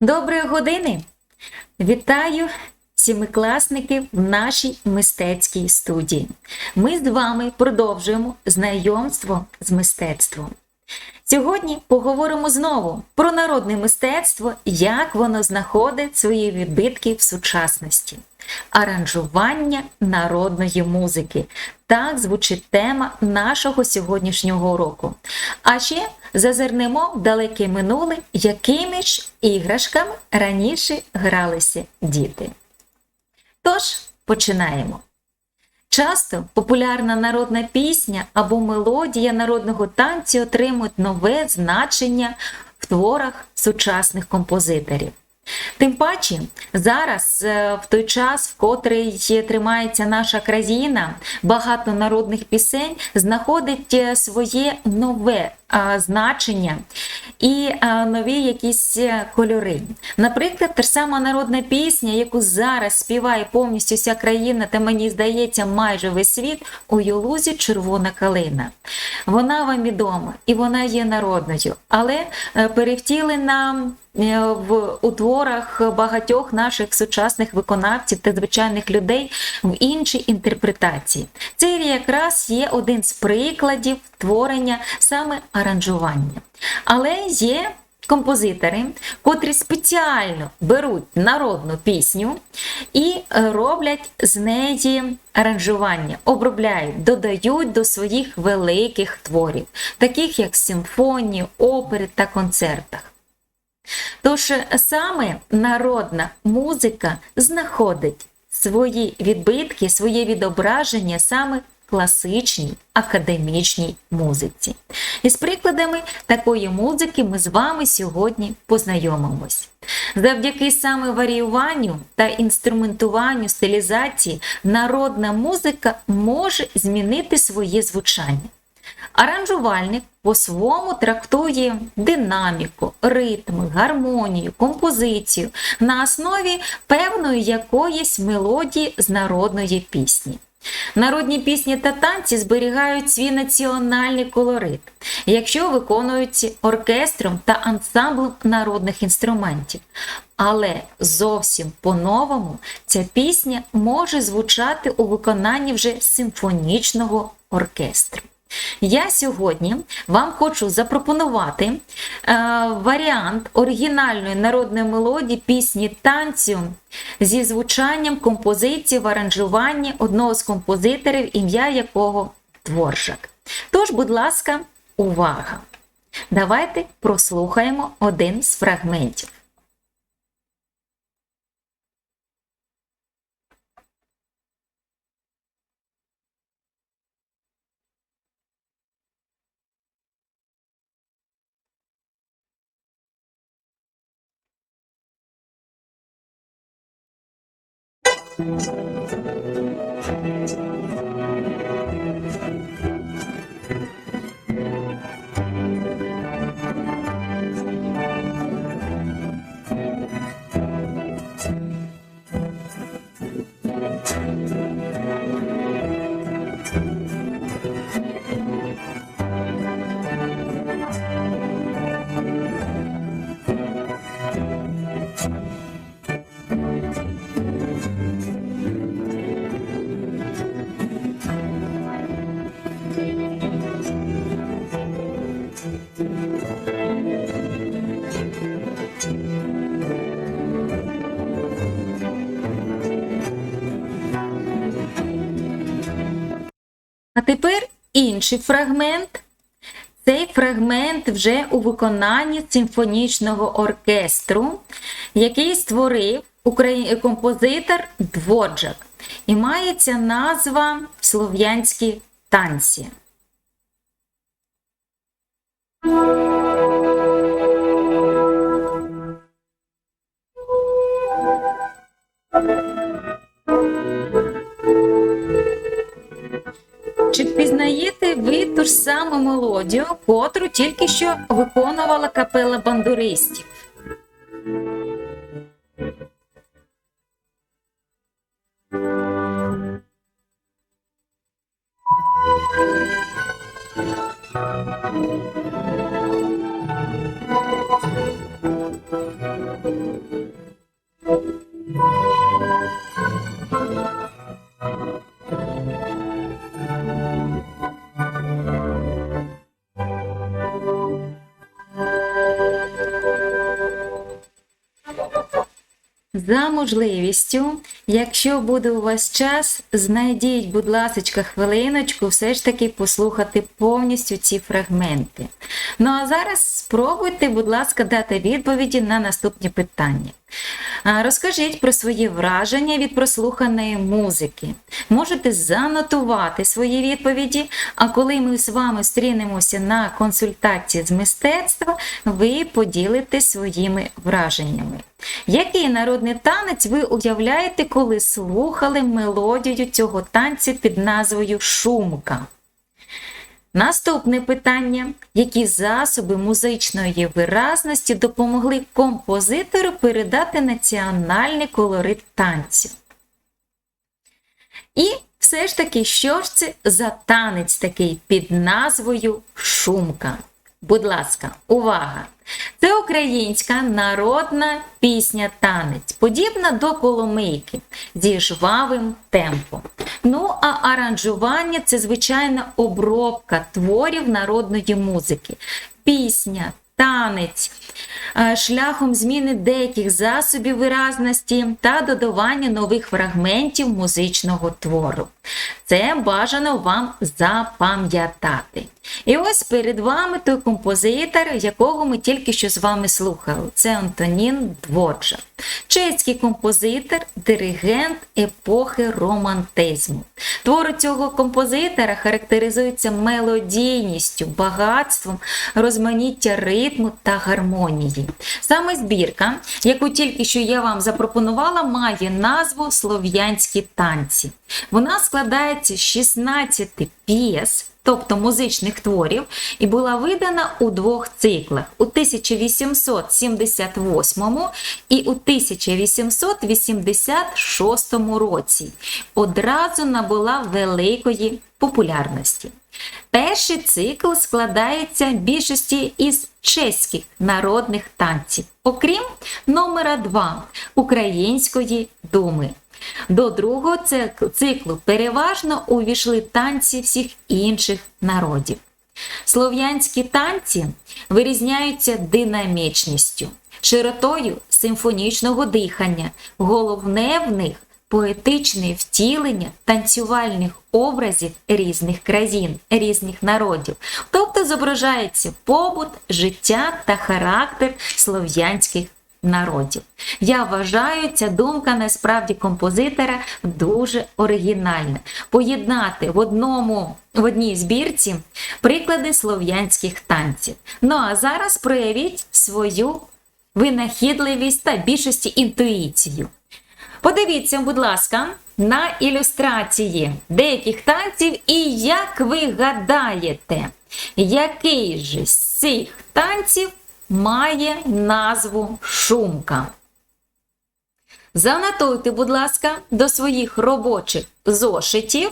Доброї години! Вітаю сімикласників в нашій мистецькій студії. Ми з вами продовжуємо знайомство з мистецтвом. Сьогодні поговоримо знову про народне мистецтво, як воно знаходить свої відбитки в сучасності. Аранжування народної музики. Так звучить тема нашого сьогоднішнього уроку. А ще зазирнемо в далеке минуле, якими ж іграшками раніше гралися діти. Тож, починаємо. Часто популярна народна пісня або мелодія народного танцю отримують нове значення в творах сучасних композиторів. Тим паче, зараз, е, в той час, в котрий тримається наша країна, багато народних пісень знаходить е, своє нове значення і нові якісь е, кольори. Наприклад, та ж сама народна пісня, яку зараз співає повністю вся країна, та мені здається, майже весь світ у Юлузі червона калина. Вона вам відома і вона є народною, але перевтілена. В утворах багатьох наших сучасних виконавців та звичайних людей в іншій інтерпретації. Це якраз є один з прикладів творення саме аранжування. Але є композитори, котрі спеціально беруть народну пісню і роблять з неї аранжування, обробляють, додають до своїх великих творів, таких як симфонії, опери та концертах. Тож саме народна музика знаходить свої відбитки, своє відображення саме класичній академічній музиці. І з прикладами такої музики ми з вами сьогодні познайомимось. Завдяки саме варіюванню та інструментуванню стилізації народна музика може змінити своє звучання. Аранжувальник по-своєму трактує динаміку, ритми, гармонію, композицію на основі певної якоїсь мелодії з народної пісні. Народні пісні та танці зберігають свій національний колорит, якщо виконуються оркестром та ансамблем народних інструментів. Але зовсім по-новому ця пісня може звучати у виконанні вже симфонічного оркестру. Я сьогодні вам хочу запропонувати е, варіант оригінальної народної мелодії пісні танцю зі звучанням композиції в аранжуванні одного з композиторів, ім'я якого Дворжак. Тож, будь ласка, увага! Давайте прослухаємо один з фрагментів. thank you тепер інший фрагмент. Цей фрагмент вже у виконанні симфонічного оркестру, який створив композитор Дворджак. І мається назва Слов'янські танці. Саму мелодію, котру тільки що виконувала капела бандуристів? За можливістю, якщо буде у вас час, знайдіть, будь ласка, хвилиночку, все ж таки послухати повністю ці фрагменти. Ну а зараз спробуйте, будь ласка, дати відповіді на наступні питання. Розкажіть про свої враження від прослуханої музики. Можете занотувати свої відповіді, а коли ми з вами зустрінемося на консультації з мистецтва, ви поділитесь своїми враженнями. Який народний танець ви уявляєте, коли слухали мелодію цього танцю під назвою Шумка? Наступне питання: які засоби музичної виразності допомогли композитору передати національний колорит танців? І все ж таки, що ж це за танець такий під назвою Шумка? Будь ласка, увага! Це українська народна пісня танець, подібна до коломийки зі жвавим темпом. Ну, а аранжування це звичайна обробка творів народної музики. Пісня, танець, е, шляхом зміни деяких засобів виразності та додавання нових фрагментів музичного твору. Це бажано вам запам'ятати. І ось перед вами той композитор, якого ми тільки що з вами слухали. Це Антонін Дворжа. Чеський композитор, диригент епохи романтизму. Твори цього композитора характеризуються мелодійністю, багатством, розманіття ритму та гармонії. Саме збірка, яку тільки що я вам запропонувала, має назву Слов'янські танці. Вона складається з 16 п'єс тобто музичних творів, і була видана у двох циклах у 1878 і у 1886 році. Одразу набула великої популярності. Перший цикл складається більшості із чеських народних танців, окрім номера 2 Української думи. До другого циклу переважно увійшли танці всіх інших народів. Слов'янські танці вирізняються динамічністю, широтою симфонічного дихання, головне в них поетичне втілення танцювальних образів різних країн, різних народів, тобто зображається побут, життя та характер слов'янських народів. Я вважаю, ця думка насправді композитора дуже оригінальна. Поєднати в одному в одній збірці приклади слов'янських танців. Ну а зараз проявіть свою винахідливість та більшості інтуїцію. Подивіться, будь ласка, на ілюстрації деяких танців, і як ви гадаєте, який же з цих танців має назву шумка. Занотуйте, будь ласка, до своїх робочих зошитів,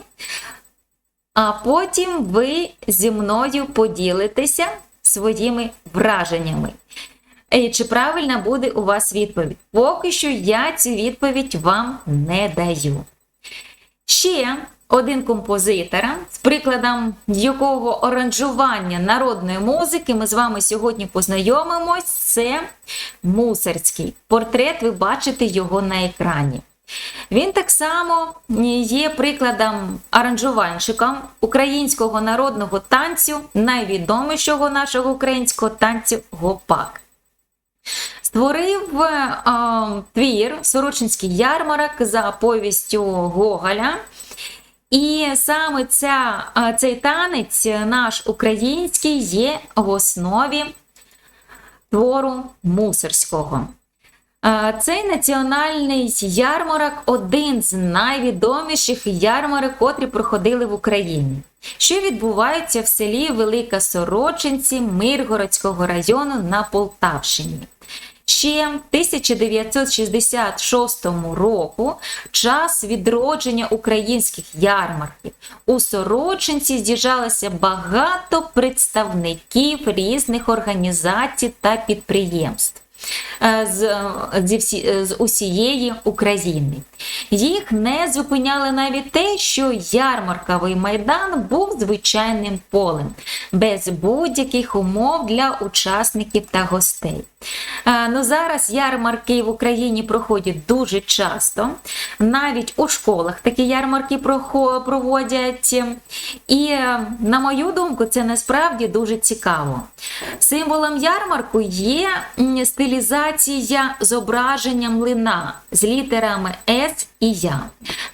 а потім ви зі мною поділитеся своїми враженнями. І Чи правильна буде у вас відповідь? Поки що я цю відповідь вам не даю. Ще один композитор, з прикладом якого оранжування народної музики ми з вами сьогодні познайомимось, це Мусорський. Портрет, ви бачите його на екрані. Він так само є прикладом аранжувальщиком українського народного танцю, найвідомішого нашого українського танцю гопак. Створив а, твір Сорочинський ярмарок за повістю Гоголя. І саме ця, цей танець, наш український, є в основі твору мусорського. Цей національний ярмарок один з найвідоміших ярмарок, котрі проходили в Україні, що відбувається в селі Велика Сорочинці Миргородського району на Полтавщині. Ще в 1966 року час відродження українських ярмарків у Сорочинці з'їжджалося багато представників різних організацій та підприємств. е, з, е, зі всі, е, з усієї України. Їх не зупиняло навіть те, що ярмарковий майдан був звичайним полем, без будь-яких умов для учасників та гостей. Е, Ну, зараз ярмарки в Україні проходять дуже часто. Навіть у школах такі ярмарки проводять. І, е, на мою думку, це насправді дуже цікаво. Символом ярмарку є стилізація зображення млина з літерами С і Я.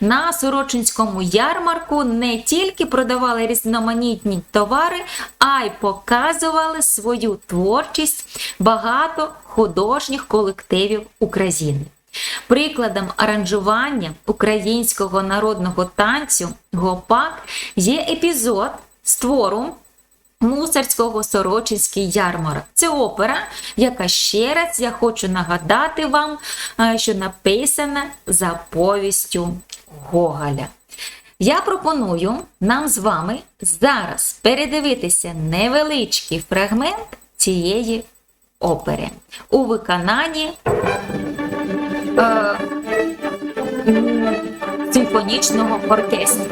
На Сорочинському ярмарку не тільки продавали різноманітні товари, а й показували свою творчість багато художніх колективів України. Прикладом аранжування українського народного танцю гопак є епізод з твору Мусорського Сорочинський ярмарок. Це опера, яка ще раз я хочу нагадати вам, е, що написана за повістю Гоголя. Я пропоную нам з вами зараз передивитися невеличкий фрагмент цієї опери у виконанні е, оркестру.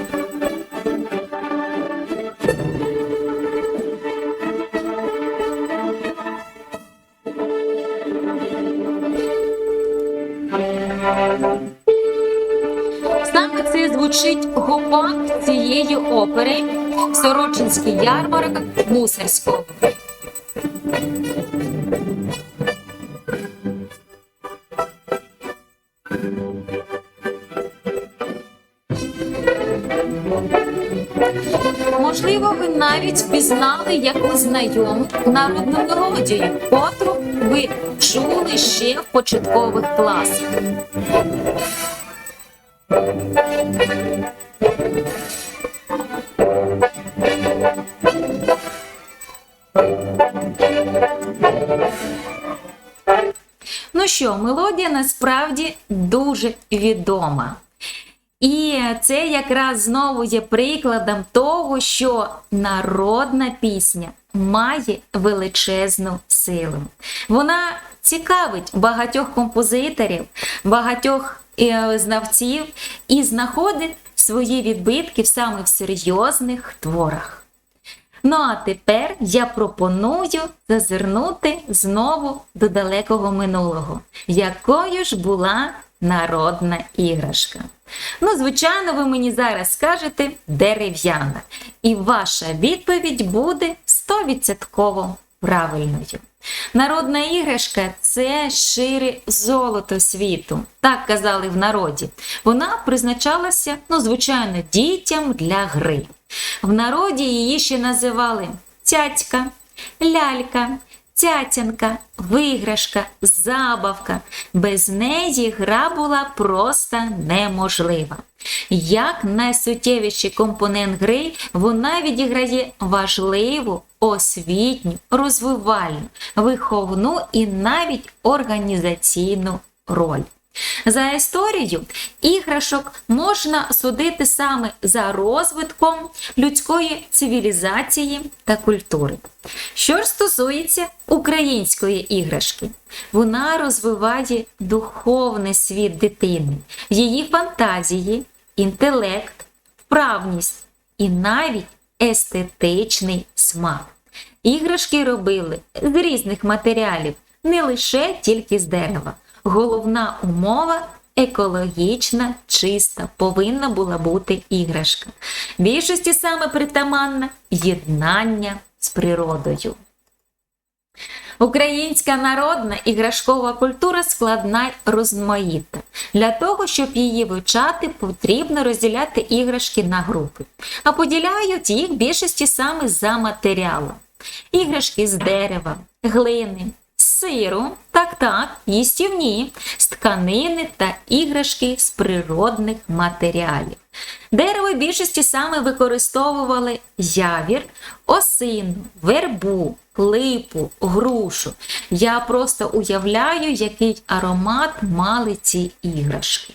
Саме це звучить гопак цієї опери Сорочинський ярмарок Мусорського. Можливо, ви навіть впізнали якусь знайому народну мелодію, котру ви чули ще в початкових класах. Ну що, мелодія насправді дуже відома. І це якраз знову є прикладом того, що народна пісня має величезну силу. Вона цікавить багатьох композиторів, багатьох е, знавців і знаходить свої відбитки саме в серйозних творах. Ну а тепер я пропоную зазирнути знову до далекого минулого, якою ж була народна іграшка. Ну, звичайно, ви мені зараз скажете дерев'яна, і ваша відповідь буде 100% правильною. Народна іграшка це шире золото світу, так казали в народі. Вона призначалася, ну, звичайно, дітям для гри. В народі її ще називали цяцька, лялька, цяцянка, виграшка, забавка. Без неї гра була просто неможлива. Як найсуттєвіший компонент гри, вона відіграє важливу освітню, розвивальну, виховну і навіть організаційну роль. За історією іграшок можна судити саме за розвитком людської цивілізації та культури. Що ж стосується української іграшки, вона розвиває духовний світ дитини, її фантазії, інтелект, вправність і навіть естетичний смак. Іграшки робили з різних матеріалів, не лише тільки з дерева. Головна умова екологічна, чиста, повинна була бути іграшка. Більшості саме притаманне єднання з природою. Українська народна іграшкова культура складна й розмаїта. Для того, щоб її вивчати, потрібно розділяти іграшки на групи, а поділяють їх більшості саме за матеріалом. Іграшки з дерева, глини, сиру, так так, їстівні, з тканини та іграшки з природних матеріалів. Дерево більшості саме використовували явір, осину, вербу, липу, грушу. Я просто уявляю, який аромат мали ці іграшки.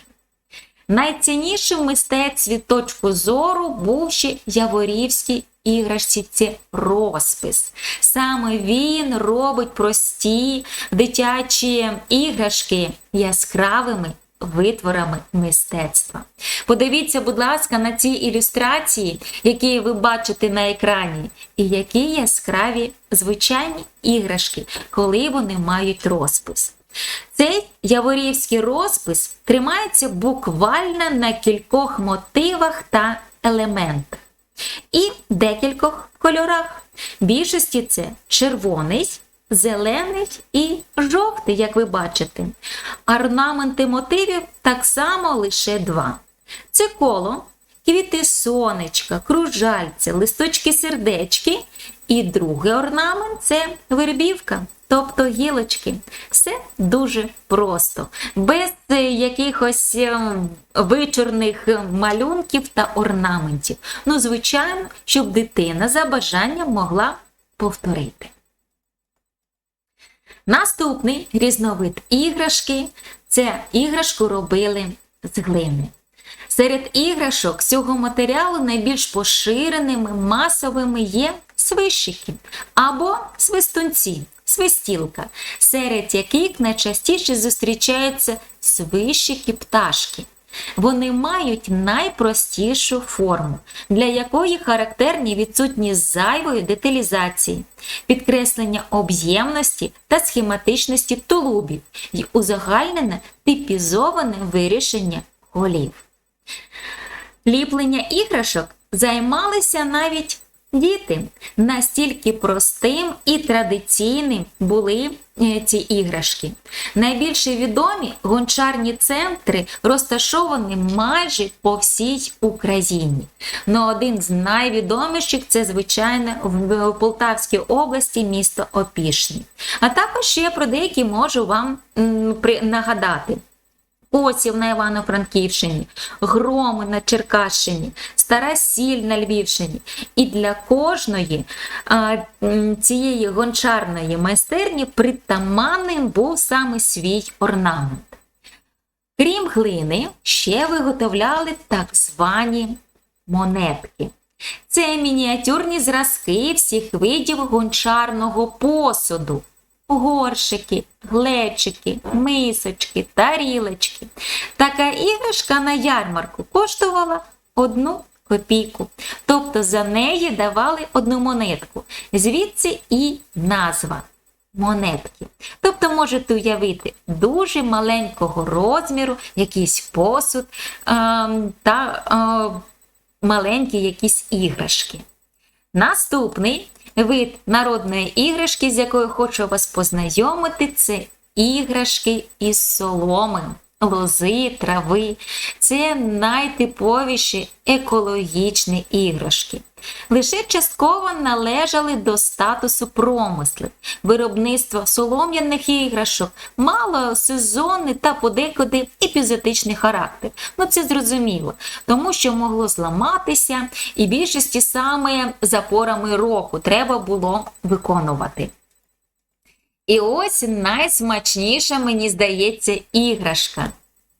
Найціннішим мистецтві точку зору був ще Яворівський іграшці це розпис. Саме він робить прості дитячі іграшки яскравими витворами мистецтва. Подивіться, будь ласка, на ці ілюстрації, які ви бачите на екрані, і які яскраві звичайні іграшки, коли вони мають розпис. Цей яворівський розпис тримається буквально на кількох мотивах та елементах. І декількох кольорах. Більшості це червоний, зелений і жовтий, як ви бачите. Орнаменти мотивів так само лише два. Це коло, квіти сонечка, кружальця, листочки сердечки. І другий орнамент це вербівка, тобто гілочки. Все дуже просто, без е, якихось е, вичорних малюнків та орнаментів. Ну, звичайно, щоб дитина за бажанням могла повторити. Наступний різновид іграшки це іграшку робили з глини. Серед іграшок цього матеріалу найбільш поширеними масовими є свищики або свистунці, свистілка, серед яких найчастіше зустрічаються свищики пташки. Вони мають найпростішу форму, для якої характерні відсутність зайвої деталізації, підкреслення об'ємності та схематичності тулубів і узагальнене типізоване вирішення голів. Ліплення іграшок займалися навіть діти. Настільки простим і традиційним були е, ці іграшки. Найбільше відомі гончарні центри розташовані майже по всій Україні. Но один з найвідоміших це, звичайно, в Полтавській області місто Опішні. А також ще про деякі можу вам нагадати. Осів на Івано-Франківщині, Громи на Черкащині, Стара Сіль на Львівщині. І для кожної а, цієї гончарної майстерні притаманним був саме свій орнамент. Крім глини, ще виготовляли так звані монетки. Це мініатюрні зразки всіх видів гончарного посуду горшики, глечики, мисочки, тарілочки. Така іграшка на ярмарку коштувала одну копійку. Тобто за неї давали одну монетку. Звідси і назва монетки. Тобто можете уявити дуже маленького розміру, якийсь посуд а, та а, маленькі якісь іграшки. Наступний вид народної іграшки, з якою хочу вас познайомити, це іграшки із соломи, лози, трави. Це найтиповіші екологічні іграшки. Лише частково належали до статусу промислів. Виробництво солом'яних іграшок мало сезонний та подекуди епізотичний характер. Ну це зрозуміло, тому що могло зламатися, і більшості саме за порами року треба було виконувати. І ось найсмачніша, мені здається, іграшка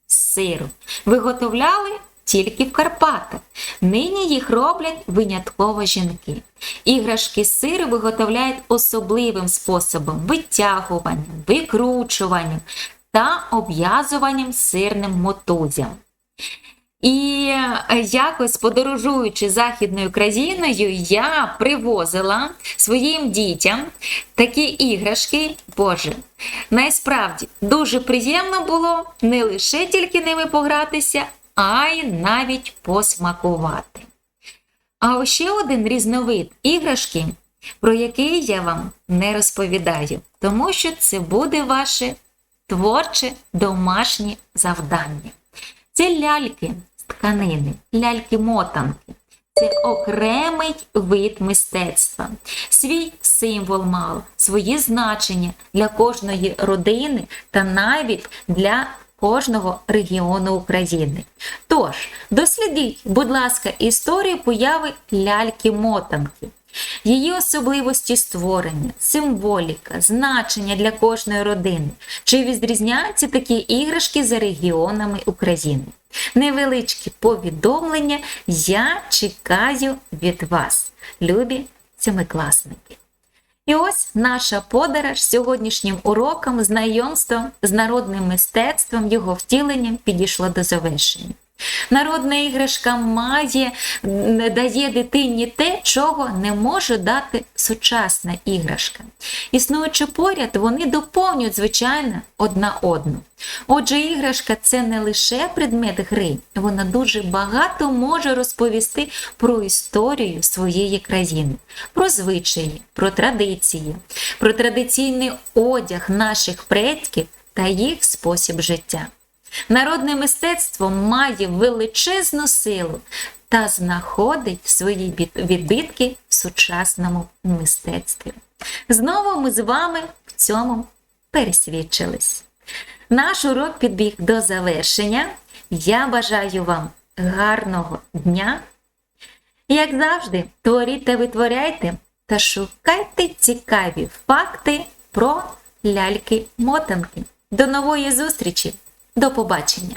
з сиру. Виготовляли тільки в Карпатах. Нині їх роблять винятково жінки. Іграшки з сиру виготовляють особливим способом витягуванням, викручуванням та обв'язуванням сирним мотузям. І якось подорожуючи західною країною, я привозила своїм дітям такі іграшки. Боже, насправді дуже приємно було не лише тільки ними погратися, а й навіть посмакувати. А ще один різновид іграшки, про який я вам не розповідаю, тому що це буде ваше творче домашнє завдання. Це ляльки тканини, ляльки-мотанки. Це окремий вид мистецтва. Свій символ мав, свої значення для кожної родини та навіть для кожного регіону України. Тож, дослідіть, будь ласка, історію появи ляльки-мотанки, її особливості створення, символіка, значення для кожної родини, чи відрізняються такі іграшки за регіонами України. Невеличкі повідомлення я чекаю від вас. любі сьомикласники. І ось наша подорож сьогоднішнім уроком знайомством з народним мистецтвом, його втіленням підійшло до завершення. Народна іграшка має, дає дитині те, чого не може дати сучасна іграшка. Існуючи поряд, вони доповнюють, звичайно, одна одну. Отже, іграшка це не лише предмет гри, вона дуже багато може розповісти про історію своєї країни, про звичаї, про традиції, про традиційний одяг наших предків та їх спосіб життя. Народне мистецтво має величезну силу та знаходить свої відбитки в сучасному мистецтві. Знову ми з вами в цьому пересвідчились. Наш урок підбіг до завершення. Я бажаю вам гарного дня. Як завжди, творіть та витворяйте та шукайте цікаві факти про ляльки-мотанки. До нової зустрічі! До побачення!